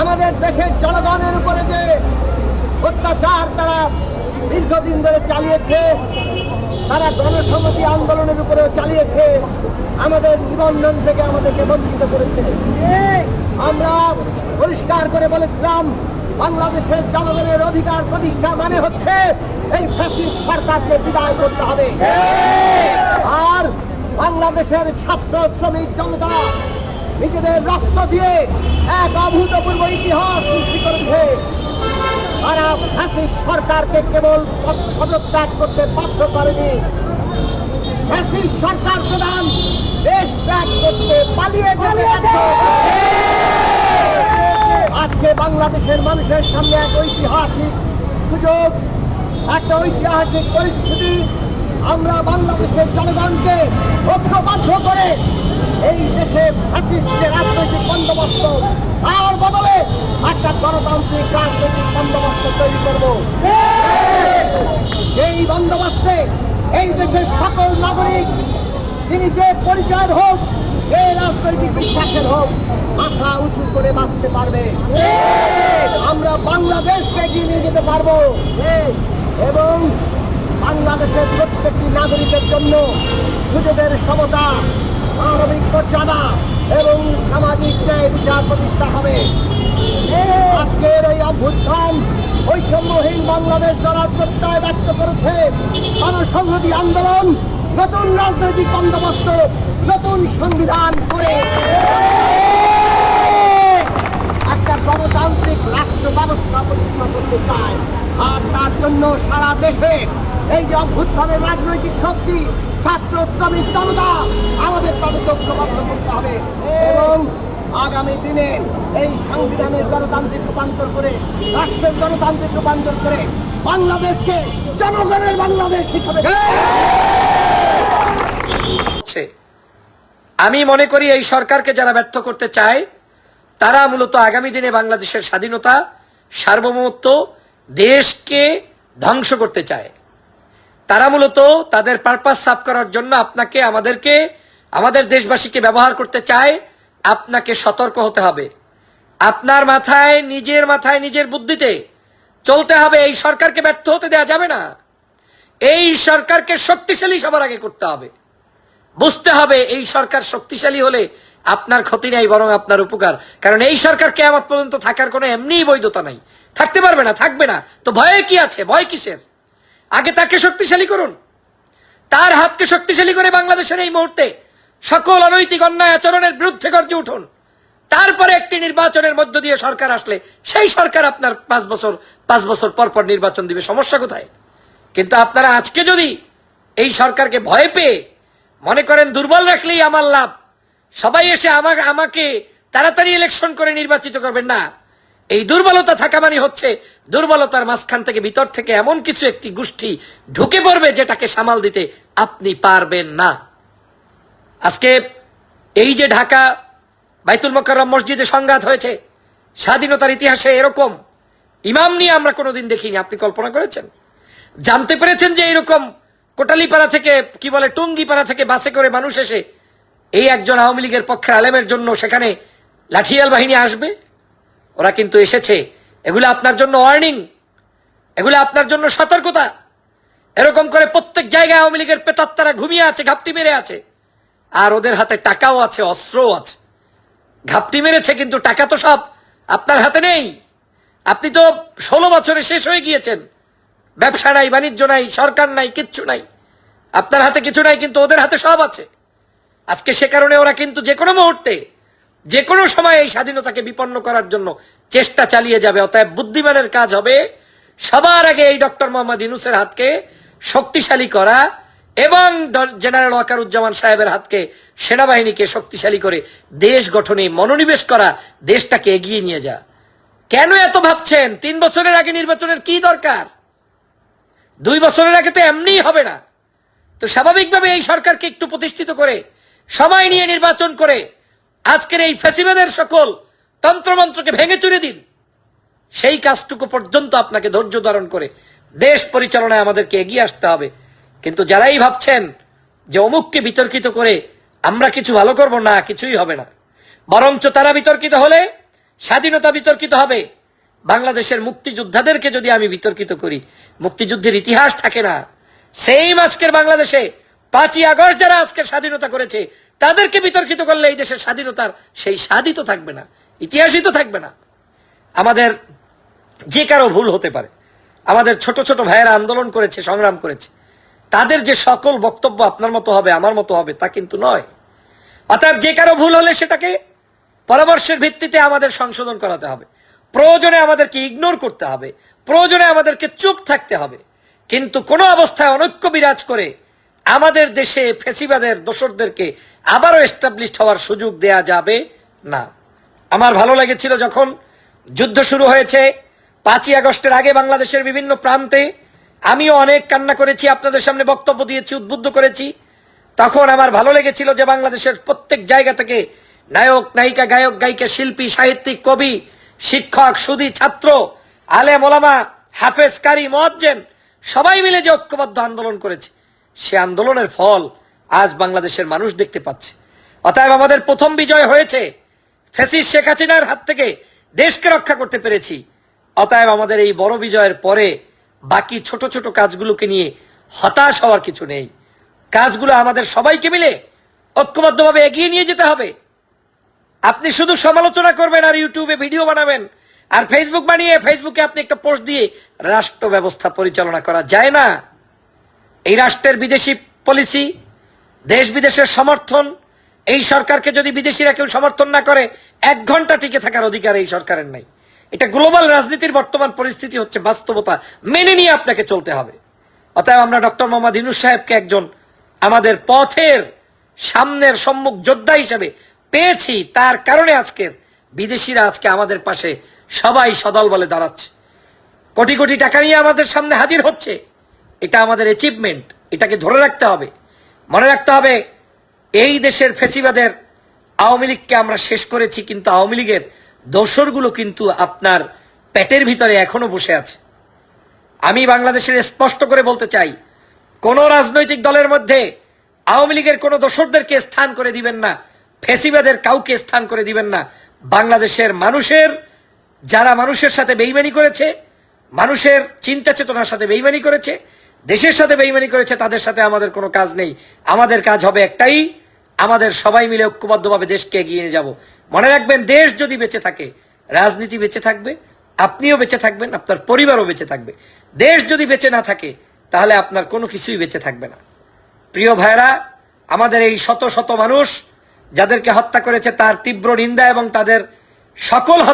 আমাদের দেশের জনগণের উপরে যে অত্যাচার তারা দীর্ঘদিন ধরে চালিয়েছে, তারা গণসংহতি আন্দোলনের উপরেও চালিয়েছে, আমাদের নিবন্ধন থেকে আমাদেরকে বঞ্চিত করেছে। আমরা পরিষ্কার করে বলেছিলাম, বাংলাদেশের জনগণের অধিকার প্রতিষ্ঠা মানে হচ্ছে এই ফ্যাসিস্ট সরকারকে বিদায় করতে হবে। আর বাংলাদেশের ছাত্র শ্রমিক জনতা নিজেদের রক্ত দিয়ে এক অভূতপূর্ব ইতিহাস সৃষ্টি করেছে। তারা ফ্যাসিস্ট সরকারকে কেবল পদ- পদত্যাগ করতে বাধ্য করেনি। ফ্যাসিস্ট সরকার প্রধান দেশ ত্যাগ করতে পালিয়ে যেতে আজকে বাংলাদেশের মানুষের সামনে এক ঐতিহাসিক সুযোগ একটা ঐতিহাসিক পরিস্থিতি আমরা বাংলাদেশের জনগণকে ঐক্যবদ্ধ করে এই দেশে ফ্যাসিস্টের রাজনৈতিক বন্দোবস্ত তার বদলে একটা গণতান্ত্রিক রাজনৈতিক বন্দোবস্ত তৈরি করব। এই বন্দোবস্তে এই দেশের সকল নাগরিক, তিনি যে পরিচয়ের হোক, যে রাজনৈতিক বিশ্বাসের হোক, মাথা উঁচু করে বাঁচতে পারবে। আমরা বাংলাদেশকে এগিয়ে নিয়ে যেতে পারব। এবং বাংলাদেশের প্রত্যেকটি নাগরিকের জন্য সুযোগের সমতা, মানবিক মর্যাদা এবং সামাজিক ন্যায় বিচার প্রতিষ্ঠা হবে। আজকের এই অভ্যুত্থান বৈষম্যহীন বাংলাদেশ গড়ার প্রত্যয় ব্যক্ত করেছে গণসংহতি আন্দোলন, নতুন রাজনৈতিক বন্দোবস্ত, নতুন সংবিধান করে। একটা গণতান্ত্রিক রাষ্ট্র ব্যবস্থা প্রতিষ্ঠা করতে চায়, আর তার জন্য সারা দেশে এই যে অভ্যুত্থানের রাজনৈতিক শক্তি, ছাত্র, শ্রমিক, জনতা, আমাদের তাদের ঐক্যবদ্ধ করতে হবে। এবং আগামী দিনে এই সংবিধানের গণতান্ত্রিক রূপান্তর করে, রাষ্ট্রের গণতান্ত্রিক রূপান্তর করে বাংলাদেশকে জনগণের বাংলাদেশ হিসাবে আমি মনে করি এই সরকারকে যারা ব্যর্থ করতে চায়, তারা মূলত আগামী দিনে বাংলাদেশের স্বাধীনতা, সার্বভৌমত্ব, দেশকে ধ্বংস করতে চায়। তারা মূলত তাদের পারপাস সাফ করার জন্য আপনাকে আমাদেরকে, আমাদের দেশবাসীকে ব্যবহার করতে চায়, আপনাকে সতর্ক হতে হবে। আপনার মাথায়, নিজের মাথায়, নিজের বুদ্ধিতে চলতে হবে, এই সরকারকে ব্যর্থ হতে দেওয়া যাবে না। এই সরকারকে শক্তিশালী সবার আগে করতে হবে। বুঝতে হবে, এই সরকার শক্তিশালী হলে আপনার ক্ষতি নেই, বরং আপনার উপকার। কারণ এই সরকার কেমন পর্যন্ত থাকার কোনো এমনিই বৈধতা নাই। থাকতে পারবে না, থাকবে না। তো ভয়ে কি আছে? ভয় কিসের? আগে তাকে শক্তিশালী করুন। তার হাতকে শক্তিশালী করে বাংলাদেশের এই মুহূর্তে সকল অনৈতিক অন্যায় আচরণের বিরুদ্ধে গর্জে উঠুন। তারপরে একটি নির্বাচনের মধ্য দিয়ে সরকার আসলে সেই সরকার আপনার পাঁচ বছর পাঁচ বছর পর পর নির্বাচন দিবে। সমস্যা কোথায়? কিন্তু আপনারা আজকে যদি এই সরকারকে ভয় পেয়ে মনে করেন দুর্বল রাখলেই আমার লাভ, সবাই এসে আমাকে আমাকে তাড়াতাড়ি ইলেকশন করে নির্বাচিত করবেন না। এই দুর্বলতা থাকা মানে হচ্ছে দুর্বলতার মাঝখান থেকে ভিতর থেকে এমন কিছু একটি গোষ্ঠী ঢুকে পড়বে যেটাকে সামাল দিতে আপনি পারবেন না। আজকে এই যে ঢাকা বাইতুল মোকাররম মসজিদে সংঘাত হয়েছে, স্বাধীনতার ইতিহাসে এরকম, ইমাম নিয়ে আমরা কোনোদিন দেখিনি, আপনি কল্পনা করেছেন? জানতে পেরেছেন যে এরকম কোটালিপাড়া থেকে, কি বলে, টুঙ্গিপাড়া থেকে বাসে করে মানুষ এসে এই একজন আওয়ামী লীগের পক্ষের আলেমের জন্য সেখানে লাঠিয়াল বাহিনী আসবে? ওরা কিন্তু এসেছে। এগুলো আপনার জন্য ওয়ার্নিং এগুলো আপনার জন্য সতর্কতা। এরকম করে প্রত্যেক জায়গায় আওয়ামী লীগের পেতাত্তারা ঘুমিয়ে আছে, ঘাপটি মেরে আছে। আর ওদের হাতে টাকাও আছে, অস্ত্রও আছে। ঘাপটি মেরেছে কিন্তু টাকা তো সব আপনার হাতে নেই। আপনি তো ষোলো বছরে শেষ হয়ে গিয়েছেন। ব্যবসা নাই, বাণিজ্য নাই, সরকার নাই, কিচ্ছু নাই। আপনার হাতে কিছু নাই কিন্তু ওদের হাতে সব আছে। আজকে সে কারণে ওরা কিন্তু যে কোনো মুহূর্তে যে কোনো সময় এই স্বাধীনতাকে বিপন্ন করার জন্য চেষ্টা চালিয়ে যাবে। অতএব বুদ্ধিমানের কাজ হবে সবার আগে এই ডক্টর মোহাম্মদ ইনুসের হাতকে শক্তিশালী করা এবং জেনারেল ওয়াকারুজ্জামান সাহেবের হাতকে সেনাবাহিনীকে শক্তিশালী করে দেশ গঠনে মনোনিবেশ করা, দেশটাকে এগিয়ে নিয়ে যা কেন এত ভাবছেন? তিন বছরের আগে নির্বাচনের কি দরকার? দুই বছরের আগে তো এমনিই হবে না। তো স্বাভাবিকভাবে এই সরকারকে একটু প্রতিষ্ঠিত করে, সময় নিয়ে নির্বাচন করে আজকের এই ফেসিবাদের সকল তন্ত্রমন্ত্রকে ভেঙে চুরে দিন। সেই কাজটুকু পর্যন্ত আপনাকে ধৈর্য ধারণ করে দেশ পরিচালনায় আমাদেরকে এগিয়ে আসতে হবে। কিন্তু যারাই ভাবছেন যে অমুককে বিতর্কিত করে আমরা কিছু ভালো করব, না, কিছুই হবে না। বরঞ্চ তারা বিতর্কিত হলে স্বাধীনতা বিতর্কিত হবে। বাংলাদেশের মুক্তিযোদ্ধাদেরকে যদি আমি বিতর্কিত করি, মুক্তিযুদ্ধের ইতিহাস থাকে না। সেই আজকের বাংলাদেশে পাঁচই আগস্ট যারা আজকে স্বাধীনতা করেছে তাদেরকে বিতর্কিত করলে এই দেশের স্বাধীনতার সেই স্বাদই তো থাকবে না, ইতিহাসই তো থাকবে না। আমাদের যে কারও ভুল হতে পারে, আমাদের ছোট ছোট ভাইয়েরা আন্দোলন করেছে, সংগ্রাম করেছে, তাদের যে সকল বক্তব্য আপনার মতো হবে, আমার মতো হবে, তা কিন্তু নয়। অর্থাৎ যে কারও ভুল হলে সেটাকে পরামর্শের ভিত্তিতে আমাদের সংশোধন করাতে হবে। প্রয়োজনে আমাদেরকে ইগনোর করতে হবে, প্রয়োজনে আমাদেরকে চুপ থাকতে হবে। কিন্তু কোনো অবস্থায় অনৈক্য বিরাজ করে আমাদের দেশে ফেসিবাদের দোসরদেরকে আবারও এস্টাবলিশড হওয়ার সুযোগ দেয়া যাবে না। আমার ভালো লেগেছিল যখন যুদ্ধ শুরু হয়েছে পাঁচই আগস্টের আগে বাংলাদেশের বিভিন্ন প্রান্তে। আমিও অনেক কান্না করেছি, আপনাদের সামনে বক্তব্য দিয়েছি, উদ্বুদ্ধ করেছি। তখন আমার ভালো লেগেছিল যে বাংলাদেশের প্রত্যেক জায়গা থেকে নায়ক, নায়িকা, গায়ক, গায়িকা, শিল্পী, সাহিত্যিক, কবি, শিক্ষক সুদী ছাত্র আলে মোলামা হাফেজ কারি মজ্জেন সবাই মিলে যে ঐক্যবদ্ধ আন্দোলন করেছে। সে আন্দোলনের ফল আজ বাংলাদেশের মানুষ দেখতে পাচ্ছে। অতএব আমাদের প্রথম বিজয় হয়েছে। ফেসিস শেখ হাসিনার হাত থেকে দেশকে রক্ষা করতে পেরেছি। অতএব আমাদের এই বড় বিজয়ের পরে বাকি ছোট ছোট কাজগুলোকে নিয়ে হতাশ হওয়ার কিছু নেই। কাজগুলো আমাদের সবাইকে মিলে ঐক্যবদ্ধভাবে এগিয়ে নিয়ে যেতে হবে। আপনি শুধু সমালোচনা করবেন আর ইউটিউবে ভিডিও বানাবেন আর ফেসবুক বানিয়ে ফেসবুকে আপনি একটা পোস্ট দিয়ে রাষ্ট্র ব্যবস্থা পরিচালনা করা যায় না। এই রাষ্ট্রের বিদেশি পলিসি দেশ বিদেশের সমর্থন, এই সরকারকে যদি বিদেশিরা কেউ সমর্থন না করে, এক ঘণ্টা টিকে থাকার অধিকার এই সরকারের নাই। এটা গ্লোবাল রাজনীতির বর্তমান পরিস্থিতি হচ্ছে বাস্তবতা মেনে নিয়ে আপনাকে চলতে হবে। অতএব আমরা ডক্টর মোহাম্মদ ইনুস সাহেবকে একজন আমাদের পথের সামনের সম্মুখ যোদ্ধা হিসেবে পেয়েছি। তার কারণে আজকের বিদেশিরা আজকে আমাদের পাশে সবাই সদল বলে দাঁড়াচ্ছে। কোটি কোটি টাকা নিয়ে আমাদের সামনে হাজির হচ্ছে। এটা আমাদের অ্যাচিভমেন্ট এটাকে ধরে রাখতে হবে। মনে রাখতে হবে, এই দেশের ফেসিবাদের আওয়ামী লীগকে আমরা শেষ করেছি, কিন্তু আওয়ামী লীগের দোসরগুলো কিন্তু আপনার পেটের ভিতরে এখনও বসে আছে। আমি বাংলাদেশের স্পষ্ট করে বলতে চাই, কোন রাজনৈতিক দলের মধ্যে আওয়ামী লীগের কোনো দোসরদেরকে স্থান করে দিবেন না, ফেসিবাদের কাউকে স্থান করে দিবেন না। বাংলাদেশের মানুষের, যারা মানুষের সাথে বেইমানি করেছে, মানুষের চিন্তা চেতনার সাথে বেইমানি করেছে দেশের সাথে বেইমানি করেছে, তাদের সাথে আমাদের কোনো কাজ নেই। আমাদের কাজ হবে একটাই, আমাদের সবাই মিলে ঐক্যবদ্ধভাবে দেশকে এগিয়ে নিয়ে যাব। মনে রাখবেন, দেশ যদি বেঁচে থাকে, রাজনীতি বেঁচে থাকবে, আপনিও বেঁচে থাকবেন, আপনার পরিবারও বেঁচে থাকবে। দেশ যদি বেঁচে না থাকে, তাহলে আপনার কোনো কিছুই বেঁচে থাকবে না। প্রিয় ভাইরা আমাদের এই শত শত মানুষ যাদেরকে হত্যা করেছে, তার তীব্র নিন্দা এবং তাদের সকল